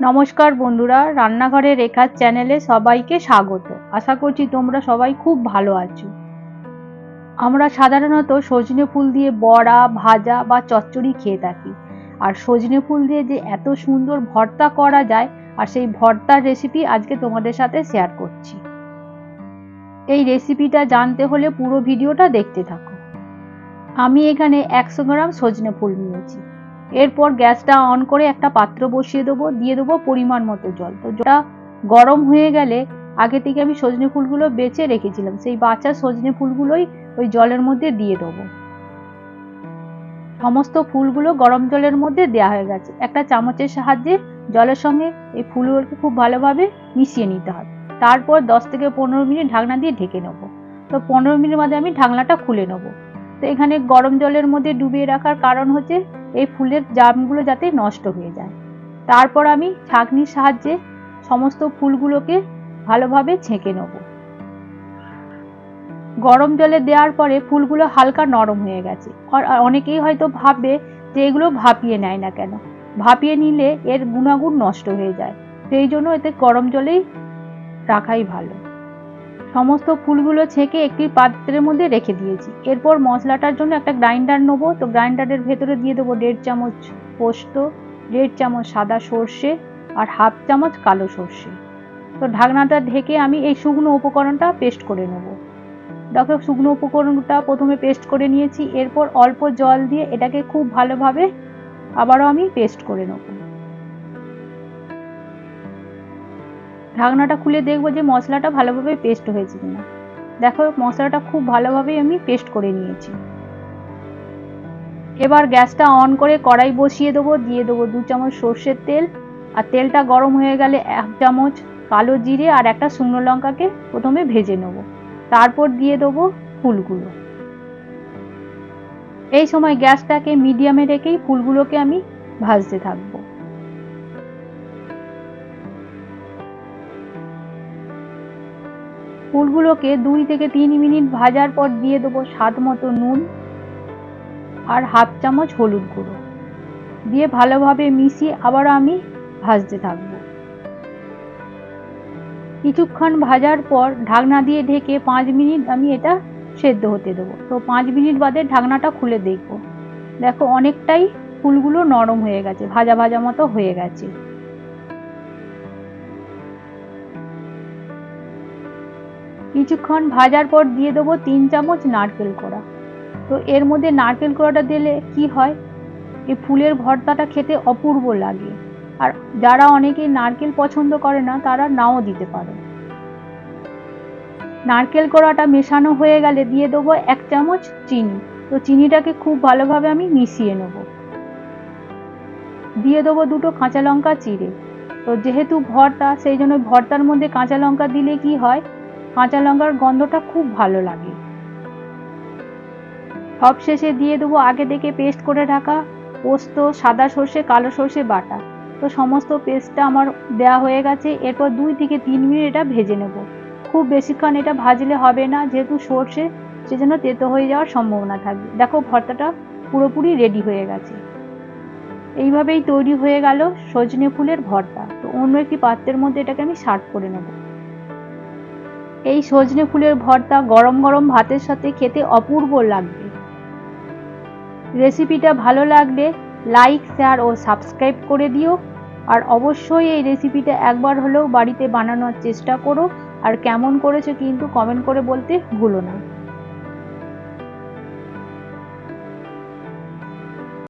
নমস্কার বন্ধুরা রান্নাঘরে রেখার চ্যানেলে সবাইকে স্বাগত। আশা করছি তোমরা সবাই খুব ভালো আছো। আমরা সাধারণত সজনে ফুল দিয়ে বড়া, ভাজা বা চচ্চড়ি খেয়ে থাকি। আর সজনে ফুল দিয়ে যে এত সুন্দর ভর্তা করা যায়, আর সেই ভর্তার রেসিপি আজকে তোমাদের সাথে শেয়ার করছি। এই রেসিপিটা জানতে হলে পুরো ভিডিওটা দেখতে থাকো। আমি এখানে একশো গ্রাম সজনে ফুল নিয়েছি। এরপর গ্যাসটা অন করে একটা পাত্র বসিয়ে দেবো, দিয়ে দেবো পরিমাণ মতো জল। তো জলটা গরম হয়ে গেলে আগে থেকে আমি সজনে ফুলগুলো বেছে রেখেছিলাম, সেই বাচ্চা সজনে ফুলগুলোই ওই জলের মধ্যে দিয়ে দেবো। সমস্ত ফুলগুলো গরম জলের মধ্যে দেওয়া হয়ে গেছে। একটা চামচের সাহায্যে জলের সঙ্গে এই ফুলগুলোকে খুব ভালোভাবে মিশিয়ে নিতে হবে। তারপর দশ থেকে পনেরো মিনিট ঢাকনা দিয়ে ঢেকে নেব। তো পনেরো মিনিট মধ্যে আমি ঢাকনাটা খুলে নেব। তো এখানে গরম জলের মধ্যে ডুবিয়ে রাখার কারণ হচ্ছে এই ফুলের জামগুলো যাতে নষ্ট হয়ে যায়। তারপর আমি ছাঁকনির সাহায্যে সমস্ত ফুলগুলোকে ভালোভাবে ছেঁকে নেব। গরম জলে দেওয়ার পরে ফুলগুলো হালকা নরম হয়ে গেছে। অনেকেই হয়তো ভাববে যে এগুলো ভাপিয়ে নেয় না কেন? ভাপিয়ে নিলে এর গুণাগুণ নষ্ট হয়ে যায়। সেই জন্য এতে গরম জলেই রাখাই ভালো। সমস্ত ফুলগুলো ছেঁকে একটি পাত্রের মধ্যে রেখে দিয়েছি। এরপর মশলাটার জন্য একটা গ্রাইন্ডার নেব। তো গ্রাইন্ডারের ভেতরে দিয়ে দেবো দেড় চামচ পোস্ত, দেড় চামচ সাদা সর্ষে আর হাফ চামচ কালো সর্ষে। তো ঢাকনাটা ঢেকে আমি এই শুকনো উপকরণটা পেস্ট করে নেব। দেখো শুকনো উপকরণটা প্রথমে পেস্ট করে নিয়েছি। এরপর অল্প জল দিয়ে এটাকে খুব ভালোভাবে আবারও আমি পেস্ট করে নেব। ঢাকনাটা খুলে দেখব যে মশলাটা ভালোভাবে পেস্ট হয়েছে কিনা। দেখো, মশলাটা খুব ভালোভাবেই আমি পেস্ট করে নিয়েছি। এবার গ্যাসটা অন করে কড়াই বসিয়ে দেবো, দিয়ে দেবো দু চামচ সর্ষের তেল। আর তেলটা গরম হয়ে গেলে এক চামচ কালো জিরে আর একটা শুকনো লঙ্কাকে প্রথমে ভেজে নেব। তারপর দিয়ে দেবো ফুলগুলো। এই সময় গ্যাসটাকে মিডিয়ামে রেখেই ফুলগুলোকে আমি ভাজতে থাকব। ফুলগুলোকে দুই থেকে তিন মিনিট ভাজার পর দিয়ে দেবো স্বাদ মতো নুন আর হাফ চামচ হলুদ গুঁড়ো। দিয়ে ভালোভাবে মিশিয়ে আবার আমি ভাজতে থাকব। কিছুক্ষণ ভাজার পর ঢাকনা দিয়ে ঢেকে পাঁচ মিনিট আমি এটা সেদ্ধ হতে দেবো। তো পাঁচ মিনিট বাদে ঢাকনাটা খুলে দেখব। দেখো অনেকটাই ফুলগুলো নরম হয়ে গেছে, ভাজা ভাজা মতো হয়ে গেছে। কিছুক্ষণ ভাজার পর দিয়ে দেবো তিন চামচ নারকেল কোড়া। তো এর মধ্যে নারকেল কোড়াটা দিলে কি হয়? এই ফুলের ভর্তাটা খেতে অপূর্ব লাগে। আর যারা অনেকে নারকেল পছন্দ করে না, তারা নাও দিতে পারে। নারকেল কোড়াটা মেশানো হয়ে গেলে দিয়ে দেবো এক চামচ চিনি। তো চিনিটাকে খুব ভালোভাবে আমি মিশিয়ে নেব। দিয়ে দেবো দুটো কাঁচা লঙ্কা চিড়ে। তো যেহেতু ভর্তা, সেই জন্য ভর্তার মধ্যে কাঁচা লঙ্কা দিলে কি হয়? কাঁচা লঙ্কার গন্ধটা খুব ভালো লাগে। সব শেষে দিয়ে দেবো আগে থেকে পেস্ট করে রাখা পোস্ত, সাদা সর্ষে, কালো সর্ষে বাটা। তো সমস্ত পেস্টটা আমার দেওয়া হয়ে গেছে। এরপর দুই থেকে তিন মিনিট এটা ভেজে নেব। খুব বেশিক্ষণ এটা ভাজলে হবে না, যেহেতু সর্ষে, সেজন্য তেতো হয়ে যাওয়ার সম্ভাবনা থাকবে। দেখো ভর্তাটা পুরোপুরি রেডি হয়ে গেছে। এইভাবেই তৈরি হয়ে গেল সজনে ফুলের ভর্তা। তো অন্য একটি পাত্রের মধ্যে এটাকে আমি সার্ভ করে নেব। এই সজনে ফুলের ভর্তা গরম গরম ভাতের সাথে খেতে অপূর্ব লাগবে। রেসিপিটা ভালো লাগলে লাইক, শেয়ার ও সাবস্ক্রাইব করে দিও। আর অবশ্যই এই রেসিপিটা একবার হলেও বাড়িতে বানানোর চেষ্টা করো। আর কেমন করেছ কিন্তু কমেন্ট করে বলতে ভুলো না।